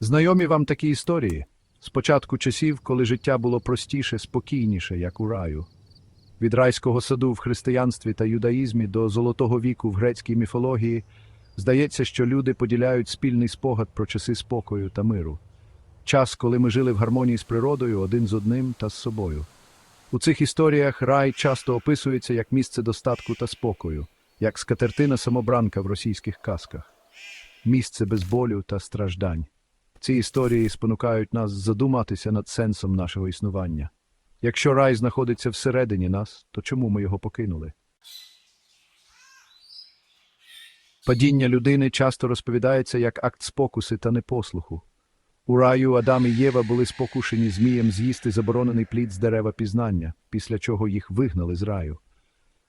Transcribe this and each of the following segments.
Знайомі вам такі історії з початку часів, коли життя було простіше, спокійніше, як у раю. Від райського саду в християнстві та юдаїзмі до золотого віку в грецькій міфології здається, що люди поділяють спільний спогад про часи спокою та миру. Час, коли ми жили в гармонії з природою один з одним та з собою. У цих історіях рай часто описується як місце достатку та спокою, як скатертина самобранка в російських казках, місце без болю та страждань. Ці історії спонукають нас задуматися над сенсом нашого існування. Якщо рай знаходиться всередині нас, то чому ми його покинули? Падіння людини часто розповідається як акт спокуси та непослуху. У раю Адам і Єва були спокушені змієм з'їсти заборонений плід з дерева пізнання, після чого їх вигнали з раю.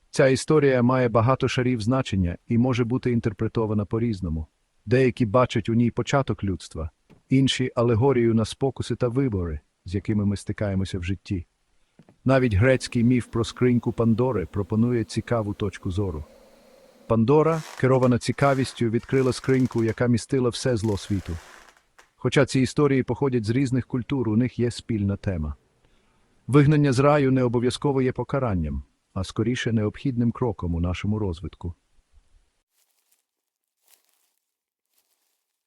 Ця історія має багато шарів значення і може бути інтерпретована по-різному. Деякі бачать у ній початок людства, інші алегорію на спокуси та вибори, з якими ми стикаємося в житті. Навіть грецький міф про скриньку Пандори пропонує цікаву точку зору. Пандора, керована цікавістю, відкрила скриньку, яка містила все зло світу. Хоча ці історії походять з різних культур, у них є спільна тема. Вигнання з раю не обов'язково є покаранням, а скоріше необхідним кроком у нашому розвитку.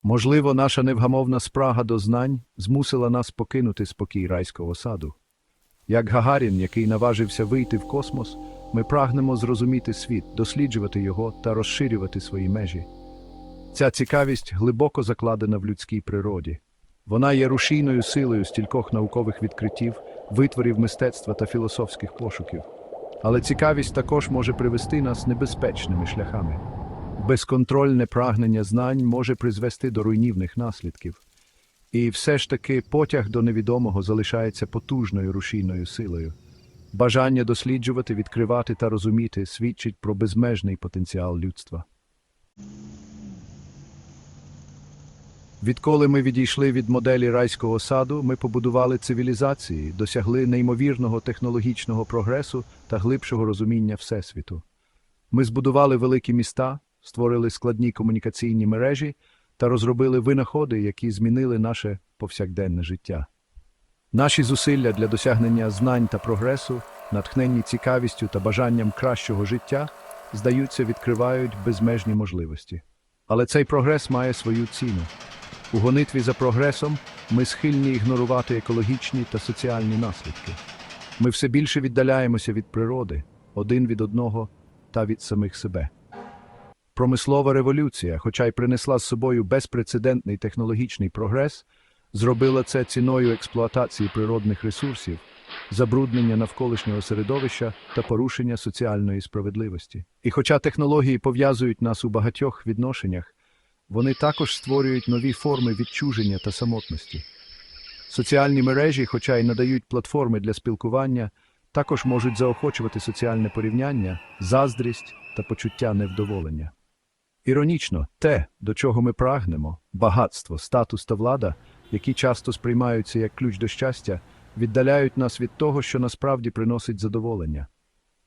Можливо, наша невгамовна спрага до знань змусила нас покинути спокій райського саду. Як Гагарін, який наважився вийти в космос, ми прагнемо зрозуміти світ, досліджувати його та розширювати свої межі. Ця цікавість глибоко закладена в людській природі. Вона є рушійною силою стількох наукових відкриттів, витворів мистецтва та філософських пошуків. Але цікавість також може привести нас небезпечними шляхами. Безконтрольне прагнення знань може призвести до руйнівних наслідків. І все ж таки потяг до невідомого залишається потужною рушійною силою. Бажання досліджувати, відкривати та розуміти свідчить про безмежний потенціал людства. Відколи ми відійшли від моделі райського саду, ми побудували цивілізації, досягли неймовірного технологічного прогресу та глибшого розуміння Всесвіту. Ми збудували великі міста, створили складні комунікаційні мережі та розробили винаходи, які змінили наше повсякденне життя. Наші зусилля для досягнення знань та прогресу, натхненні цікавістю та бажанням кращого життя, здаються, відкривають безмежні можливості. Але цей прогрес має свою ціну. У гонитві за прогресом ми схильні ігнорувати екологічні та соціальні наслідки. Ми все більше віддаляємося від природи, один від одного та від самих себе. Промислова революція, хоча й принесла з собою безпрецедентний технологічний прогрес, зробила це ціною експлуатації природних ресурсів, забруднення навколишнього середовища та порушення соціальної справедливості. І хоча технології пов'язують нас у багатьох відношеннях, вони також створюють нові форми відчуження та самотності. Соціальні мережі, хоча й надають платформи для спілкування, також можуть заохочувати соціальне порівняння, заздрість та почуття невдоволення. Іронічно, те, до чого ми прагнемо, багатство, статус та влада, які часто сприймаються як ключ до щастя, віддаляють нас від того, що насправді приносить задоволення,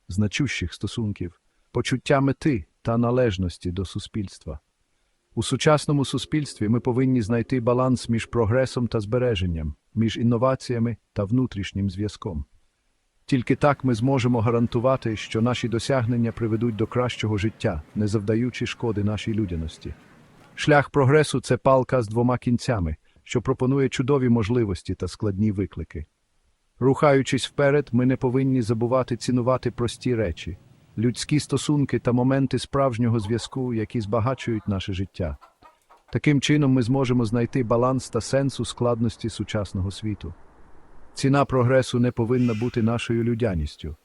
значущих стосунків, почуття мети та належності до суспільства. У сучасному суспільстві ми повинні знайти баланс між прогресом та збереженням, між інноваціями та внутрішнім зв'язком. Тільки так ми зможемо гарантувати, що наші досягнення приведуть до кращого життя, не завдаючи шкоди нашій людяності. Шлях прогресу це палка з двома кінцями, що пропонує чудові можливості та складні виклики. Рухаючись вперед, ми не повинні забувати цінувати прості речі, людські стосунки та моменти справжнього зв'язку, які збагачують наше життя. Таким чином ми зможемо знайти баланс та сенс у складності сучасного світу. Ціна прогресу не повинна бути нашою людяністю.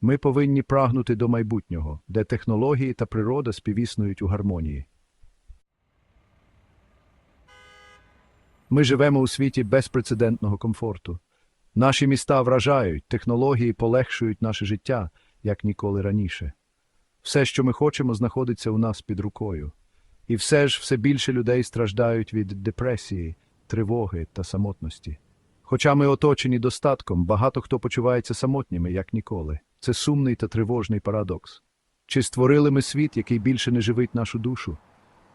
Ми повинні прагнути до майбутнього, де технології та природа співіснують у гармонії. Ми живемо у світі безпрецедентного комфорту. Наші міста вражають, технології полегшують наше життя, як ніколи раніше. Все, що ми хочемо, знаходиться у нас під рукою. І все ж все більше людей страждають від депресії, тривоги та самотності. Хоча ми оточені достатком, багато хто почувається самотніми, як ніколи. Це сумний та тривожний парадокс. Чи створили ми світ, який більше не живить нашу душу?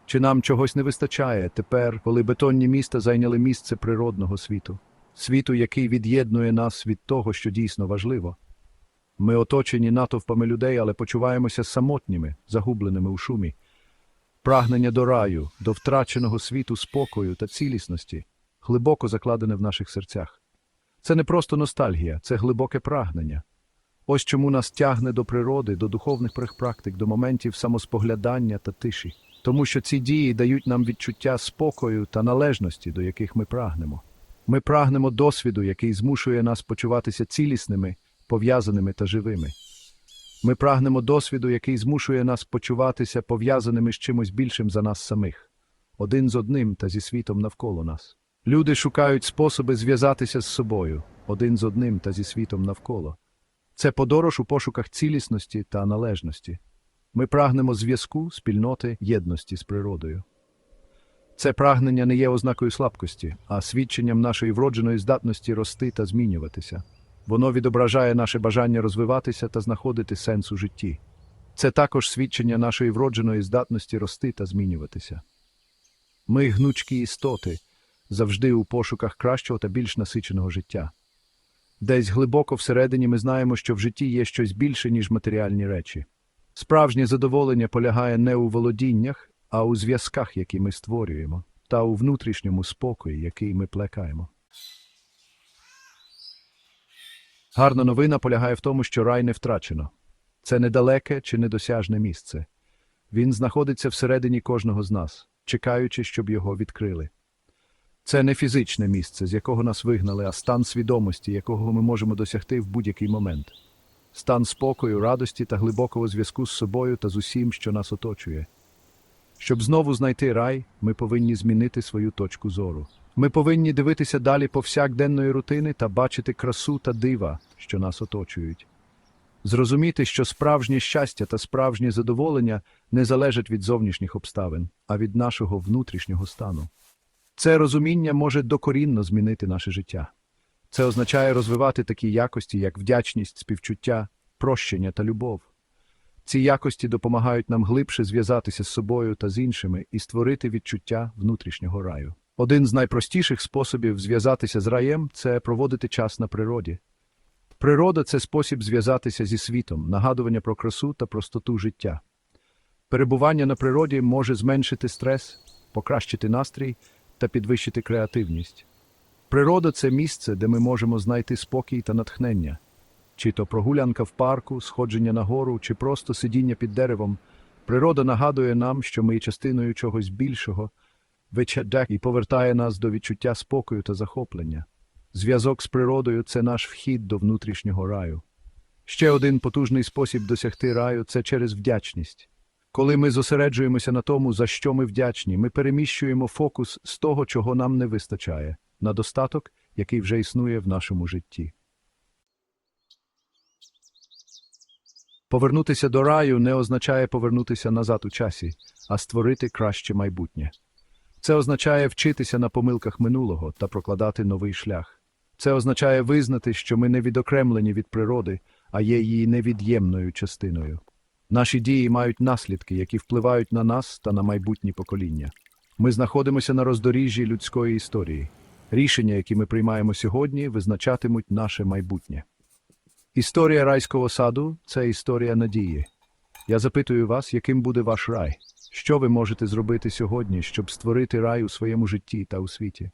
Чи нам чогось не вистачає тепер, коли бетонні міста зайняли місце природного світу, світу, який від'єднує нас від того, що дійсно важливо? Ми оточені натовпами людей, але почуваємося самотніми, загубленими у шумі. Прагнення до раю, до втраченого світу спокою та цілісності глибоко закладене в наших серцях. Це не просто ностальгія, це глибоке прагнення. Ось чому нас тягне до природи, до духовних практик, до моментів самоспоглядання та тиші. Тому що ці дії дають нам відчуття спокою та належності, до яких ми прагнемо. Ми прагнемо досвіду, який змушує нас почуватися цілісними, пов'язаними та живими. Ми прагнемо досвіду, який змушує нас почуватися пов'язаними з чимось більшим за нас самих, один з одним та зі світом навколо нас. Люди шукають способи зв'язатися з собою, один з одним та зі світом навколо. Це подорож у пошуках цілісності та належності. Ми прагнемо зв'язку, спільноти, єдності з природою. Це прагнення не є ознакою слабкості, а свідченням нашої вродженої здатності рости та змінюватися. Воно відображає наше бажання розвиватися та знаходити сенс у житті. Це також свідчення нашої вродженої здатності рости та змінюватися. Ми гнучкі істоти, завжди у пошуках кращого та більш насиченого життя. Десь глибоко всередині ми знаємо, що в житті є щось більше, ніж матеріальні речі. Справжнє задоволення полягає не у володіннях, а у зв'язках, які ми створюємо, та у внутрішньому спокої, який ми плекаємо. Гарна новина полягає в тому, що рай не втрачено. Це недалеке чи недосяжне місце. Він знаходиться всередині кожного з нас, чекаючи, щоб його відкрили. Це не фізичне місце, з якого нас вигнали, а стан свідомості, якого ми можемо досягти в будь-який момент. Стан спокою, радості та глибокого зв'язку з собою та з усім, що нас оточує. Щоб знову знайти рай, ми повинні змінити свою точку зору. Ми повинні дивитися далі повсякденної рутини та бачити красу та дива, що нас оточують. Зрозуміти, що справжнє щастя та справжнє задоволення не залежать від зовнішніх обставин, а від нашого внутрішнього стану. Це розуміння може докорінно змінити наше життя. Це означає розвивати такі якості, як вдячність, співчуття, прощення та любов. Ці якості допомагають нам глибше зв'язатися з собою та з іншими і створити відчуття внутрішнього раю. Один з найпростіших способів зв'язатися з раєм це проводити час на природі. Природа це спосіб зв'язатися зі світом, нагадування про красу та простоту життя. Перебування на природі може зменшити стрес, покращити настрій та підвищити креативність. Природа це місце, де ми можемо знайти спокій та натхнення. Чи то прогулянка в парку, сходження на гору, чи просто сидіння під деревом. Природа нагадує нам, що ми є частиною чогось більшого, і повертає нас до відчуття спокою та захоплення. Зв'язок з природою це наш вхід до внутрішнього раю. Ще один потужний спосіб досягти раю це через вдячність. Коли ми зосереджуємося на тому, за що ми вдячні, ми переміщуємо фокус з того, чого нам не вистачає, на достаток, який вже існує в нашому житті. Повернутися до раю не означає повернутися назад у часі, а створити краще майбутнє. Це означає вчитися на помилках минулого та прокладати новий шлях. Це означає визнати, що ми не відокремлені від природи, а є її невід'ємною частиною. Наші дії мають наслідки, які впливають на нас та на майбутні покоління. Ми знаходимося на роздоріжжі людської історії. Рішення, які ми приймаємо сьогодні, визначатимуть наше майбутнє. Історія райського саду це історія надії. Я запитую вас, яким буде ваш рай? Що ви можете зробити сьогодні, щоб створити рай у своєму житті та у світі?